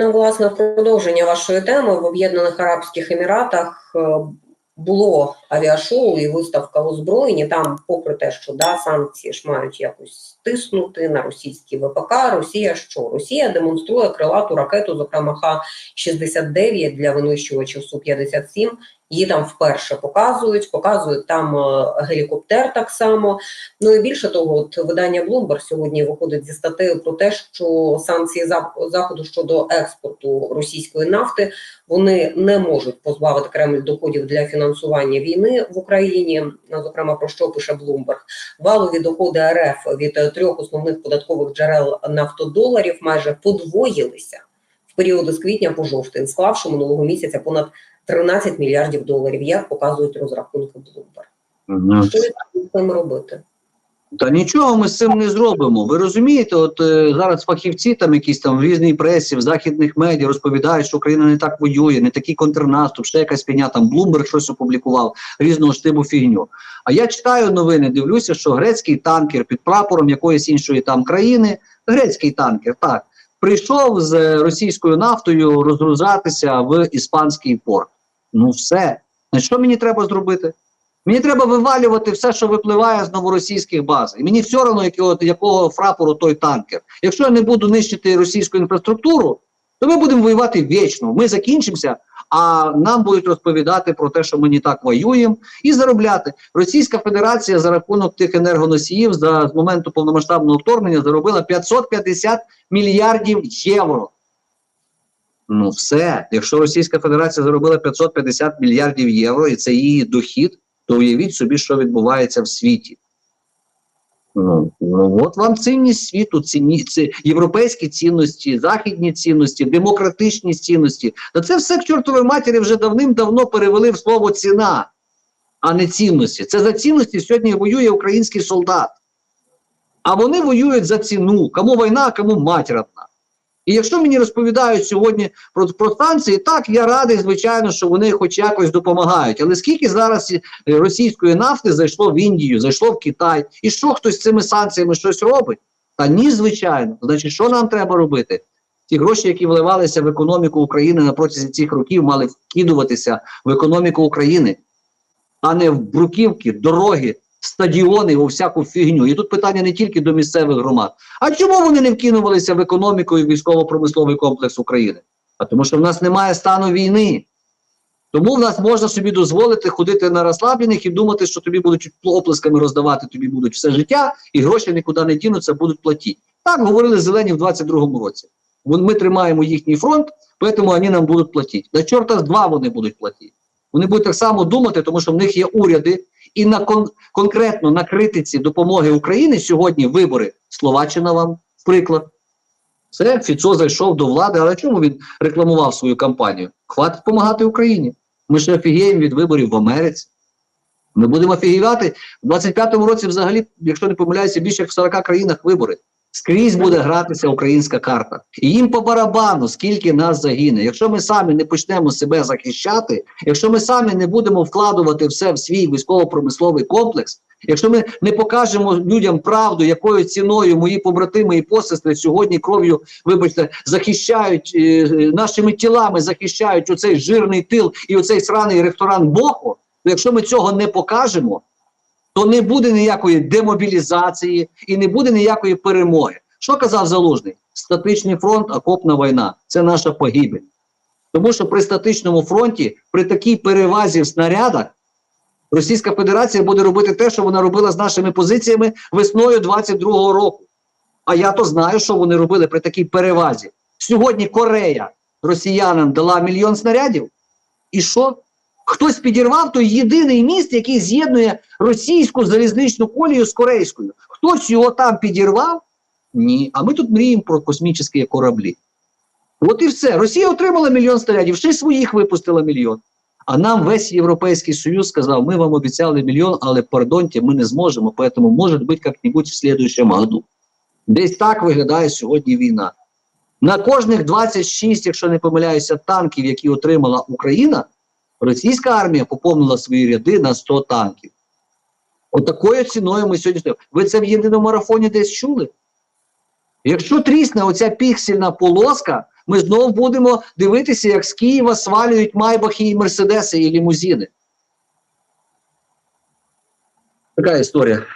Ну, власне, в продовження вашої теми в Об'єднаних Арабських Еміратах е, було авіашоу і виставка озброєні. Там, попри те, що да, санкції ж мають якось стиснути на російські ВПК, Росія що? Росія демонструє крилату ракету, зокрема Х-69 для винищувачів Су-57. Її там вперше показують, показують там е, гелікоптер так само. Ну і більше того, от видання Bloomberg сьогодні виходить зі статтею про те, що санкції заходу щодо експорту російської нафти вони не можуть позбавити Кремль доходів для фінансування війни в Україні. Ну, Зокрема, про що пише Bloomberg. Валові доходи РФ від трьох основних податкових джерел нафтодоларів майже подвоїлися в період з квітня по жовтень, склавши минулого місяця понад 13 мільярдів доларів, як показують розрахунки Bloomberg. Що з цим робити? Та нічого ми з цим не зробимо. Ви розумієте, от е, зараз фахівці там якісь там в різній пресі, в західних медіа розповідають, що Україна не так воює, не такий контрнаступ, ще якась фігня, там Блумберг щось опублікував, різного штибу фігню. А я читаю новини, дивлюся, що грецький танкер під прапором якоїсь іншої там країни, грецький танкер, так, прийшов з російською нафтою розгружатися в іспанський порт. Ну все. Значить, що мені треба зробити? Мені треба вивалювати все, що випливає з новоросійських баз. І мені все одно, якого, якого фрапору той танкер. Якщо я не буду нищити російську інфраструктуру, то ми будемо воювати вічно. Ми закінчимося, а нам будуть розповідати про те, що ми не так воюємо, і заробляти. Російська Федерація за рахунок тих енергоносіїв за з моменту повномасштабного вторгнення заробила 550 мільярдів євро. Ну, все. Якщо Російська Федерація заробила 550 мільярдів євро, і це її дохід, то уявіть собі, що відбувається в світі. Ну, ну от вам цінність світу, цінні, ці, європейські цінності, західні цінності, демократичні цінності. Та це все к чортовій матері вже давним-давно перевели в слово ціна, а не цінності. Це за цінності сьогодні воює український солдат. А вони воюють за ціну. Кому війна, кому родна. І якщо мені розповідають сьогодні про, про станції, так я радий, звичайно, що вони хоч якось допомагають. Але скільки зараз е, російської нафти зайшло в Індію, зайшло в Китай, і що хтось з цими санкціями щось робить? Та ні, звичайно. Значить, що нам треба робити? Ті гроші, які вливалися в економіку України на протязі цих років, мали вкидуватися в економіку України, а не в бруківки, дороги, стадіони, у всяку фігню. І тут питання не тільки до місцевих громад. А чому вони не вкинулися в економіку і військово-промисловий комплекс України? А тому що в нас немає стану війни. Тому в нас можна собі дозволити ходити на розслаблених і думати, що тобі будуть оплесками роздавати, тобі будуть все життя, і гроші нікуди не дінуться, будуть платити. Так говорили зелені в 22-му році. Ми тримаємо їхній фронт, тому вони нам будуть платити. На чорта два вони будуть платити. Вони будуть так само думати, тому що в них є уряди, і на кон конкретно на критиці допомоги України сьогодні вибори. Словаччина вам приклад. Це Фіцо зайшов до влади, але чому він рекламував свою кампанію? Хватить допомагати Україні. Ми ще офігіємо від виборів в Америці. Ми будемо офігівати в 25-му році, взагалі, якщо не помиляюся, більше як в 40 країнах вибори. Скрізь буде гратися українська карта. І їм по барабану, скільки нас загине. Якщо ми самі не почнемо себе захищати, якщо ми самі не будемо вкладувати все в свій військово-промисловий комплекс, якщо ми не покажемо людям правду, якою ціною мої побратими і посестри сьогодні кров'ю, вибачте, захищають е, нашими тілами, захищають оцей жирний тил і оцей сраний ресторан Бохо, то якщо ми цього не покажемо, то не буде ніякої демобілізації і не буде ніякої перемоги. Що казав Залужний? Статичний фронт, окопна війна це наша погибель. Тому що при статичному фронті, при такій перевазі в снарядах, Російська Федерація буде робити те, що вона робила з нашими позиціями весною 22-го року. А я то знаю, що вони робили при такій перевазі. Сьогодні Корея росіянам дала мільйон снарядів. І що? Хтось підірвав той єдиний міст, який з'єднує російську залізничну колію з корейською. Хтось його там підірвав? Ні. А ми тут мріємо про космічні кораблі. От і все. Росія отримала мільйон снарядів, ще й своїх випустила мільйон. А нам весь Європейський Союз сказав: ми вам обіцяли мільйон, але пардонте, ми не зможемо, тому може бути як-небудь в слідуючому году. Десь так виглядає сьогодні війна. На кожних 26, якщо не помиляюся, танків, які отримала Україна, російська армія поповнила свої ряди на 100 танків. Отакою ціною ми сьогодні стоїмо. Ви це в єдиному марафоні десь чули? Якщо трісне оця піксельна полоска, ми знову будемо дивитися, як з Києва свалюють майбахи і мерседеси і лімузини. Така історія.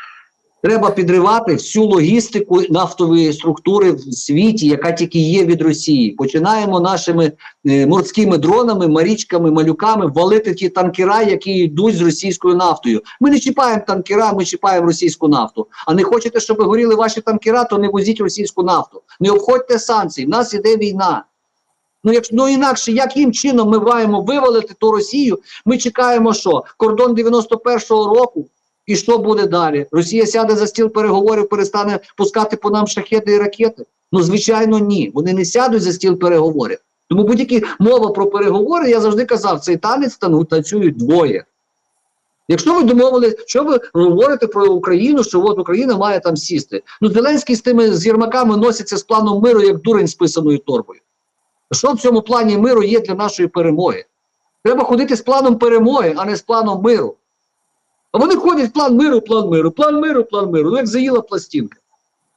Треба підривати всю логістику нафтової структури в світі, яка тільки є від Росії. Починаємо нашими е, морськими дронами, марічками, малюками валити ті танкера, які йдуть з російською нафтою. Ми не чіпаємо танкера, ми чіпаємо російську нафту. А не хочете, щоб горіли ваші танкера, то не возіть російську нафту. Не обходьте санкції. В нас іде війна. Ну, як, ну інакше, яким чином ми маємо вивалити ту Росію? Ми чекаємо, що кордон 91-го року. І що буде далі? Росія сяде за стіл переговорів, перестане пускати по нам шахеди і ракети? Ну, звичайно, ні. Вони не сядуть за стіл переговорів. Тому будь-які мова про переговори, я завжди казав, цей танець тану- танцюють двоє. Якщо ви домовили, що ви говорите про Україну, що от Україна має там сісти. Ну, Зеленський з тими з єрмаками носиться з планом миру, як дурень з писаною торбою. Що в цьому плані миру є для нашої перемоги? Треба ходити з планом перемоги, а не з планом миру. А вони ходять план миру, план миру, план миру, план миру. Ну як заїла пластинка.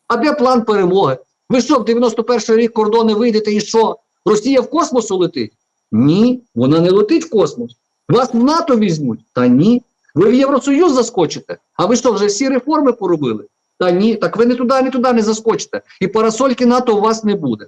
А де план перемоги? Ви що, в 91 рік кордони вийдете і що? Росія в космос улетить? Ні, вона не летить в космос. Вас в НАТО візьмуть? Та ні. Ви в Євросоюз заскочите. А ви що, вже всі реформи поробили? Та ні, так ви не туди, не туди не заскочите. І парасольки НАТО у вас не буде.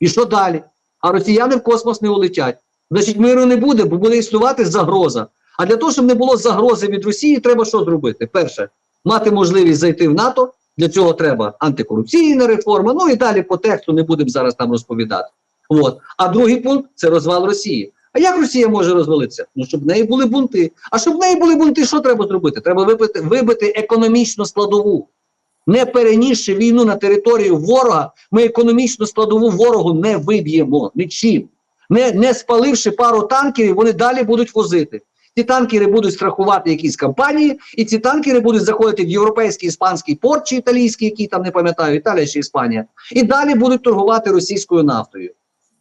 І що далі? А росіяни в космос не улетять. Значить, миру не буде, бо буде існувати загроза. А для того, щоб не було загрози від Росії, треба що зробити? Перше, мати можливість зайти в НАТО. Для цього треба антикорупційна реформа. Ну і далі по тексту не будемо зараз там розповідати. От. А другий пункт це розвал Росії. А як Росія може розвалитися? Ну, щоб в неї були бунти. А щоб в неї були бунти, що треба зробити? Треба вибити, вибити економічну складову. Не перенісши війну на територію ворога, ми економічну складову ворогу не виб'ємо нічим. Не, не спаливши пару танкерів, вони далі будуть возити. Ці танкери будуть страхувати якісь компанії, і ці танкери будуть заходити в європейський іспанський порт чи італійський, який там не пам'ятаю, Італія чи Іспанія, і далі будуть торгувати російською нафтою.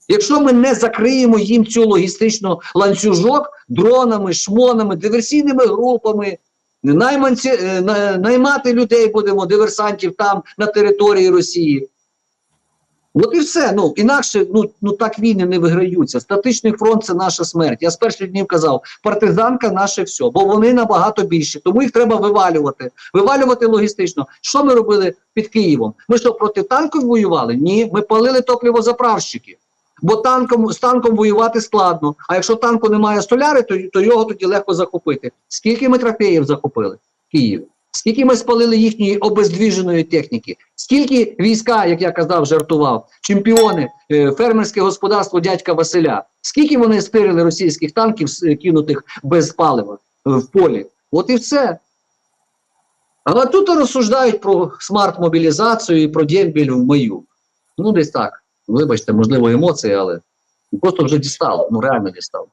Якщо ми не закриємо їм цю логістичну ланцюжок дронами, шмонами, диверсійними групами, найманці, е, наймати людей будемо, диверсантів там на території Росії. От і все. Ну інакше ну, ну так війни не виграються. Статичний фронт це наша смерть. Я з перших днів казав, партизанка наше все, бо вони набагато більші. Тому їх треба вивалювати, вивалювати логістично. Що ми робили під Києвом? Ми що проти танків воювали? Ні, ми палили топливозаправщики. Бо танком з танком воювати складно. А якщо танку немає столяри, то, то його тоді легко захопити. Скільки ми трофеїв захопили в Києві? Скільки ми спалили їхньої обездвіженої техніки? Скільки війська, як я казав, жартував, чемпіони, е, фермерське господарство дядька Василя, скільки вони стирили російських танків, кинутих без палива е, в полі? От і все. Але тут розсуждають про смарт-мобілізацію і про дембіль в мою. Ну, десь так. Вибачте, можливо, емоції, але просто вже дістало, ну реально дістало.